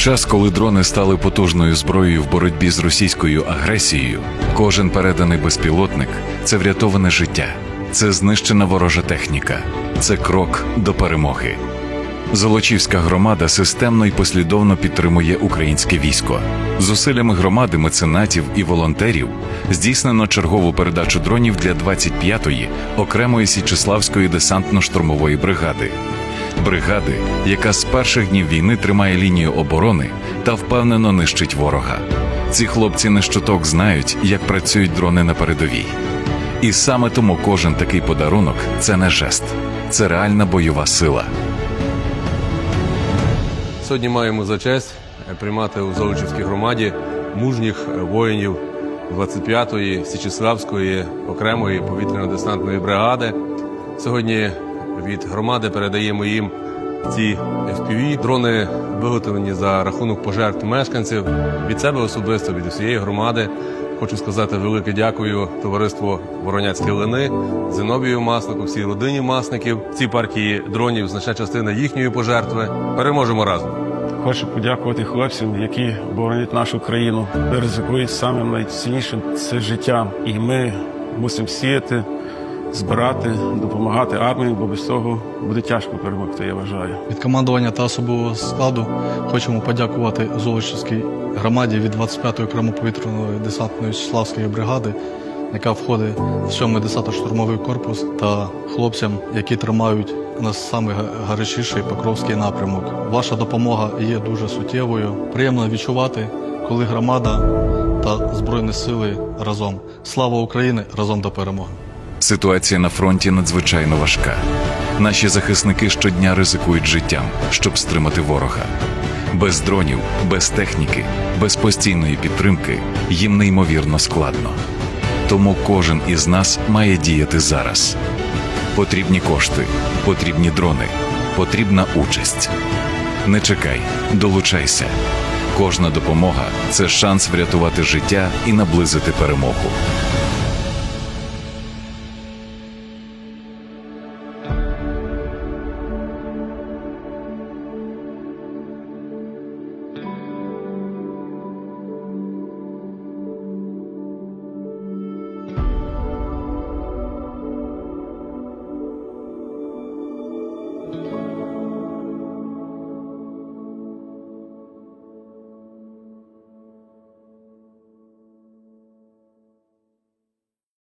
час, коли дрони стали потужною зброєю в боротьбі з російською агресією, кожен переданий безпілотник це врятоване життя, це знищена ворожа техніка, це крок до перемоги. Золочівська громада системно і послідовно підтримує українське військо. Зусиллями громади, меценатів і волонтерів здійснено чергову передачу дронів для 25-ї окремої Січеславської десантно-штурмової бригади. Бригади, яка з перших днів війни тримає лінію оборони та впевнено нищить ворога. Ці хлопці не щоток знають, як працюють дрони на передовій. І саме тому кожен такий подарунок це не жест, це реальна бойова сила. Сьогодні маємо за честь е, приймати у Золочівській громаді мужніх е, воїнів 25-ї Січеславської окремої повітряно-десантної бригади. Сьогодні від громади передаємо їм ці FPV. Дрони виготовлені за рахунок пожертв мешканців. Від себе особисто, від усієї громади. Хочу сказати велике дякую товариству Вороняцькі лини, Зиновію Маснику, всій родині масників. Ці партії дронів значна частина їхньої пожертви. Переможемо разом. Хочу подякувати хлопцям, які боронять нашу країну, ризикують самим найціннішим це життя. І ми мусимо сіяти, збирати, допомагати армії, бо без цього буде тяжко перемогти, я вважаю. Від командування та особового складу хочемо подякувати Золочівській громаді від 25-ї окремо повітряної десантної Славської бригади, яка входить в 7-й десантно-штурмовий корпус, та хлопцям, які тримають нас саме гарячіший Покровський напрямок. Ваша допомога є дуже суттєвою. Приємно відчувати, коли громада та збройні сили разом. Слава Україні! Разом до перемоги! Ситуація на фронті надзвичайно важка. Наші захисники щодня ризикують життям, щоб стримати ворога. Без дронів, без техніки, без постійної підтримки їм неймовірно складно. Тому кожен із нас має діяти зараз. Потрібні кошти, потрібні дрони, потрібна участь. Не чекай, долучайся. Кожна допомога це шанс врятувати життя і наблизити перемогу.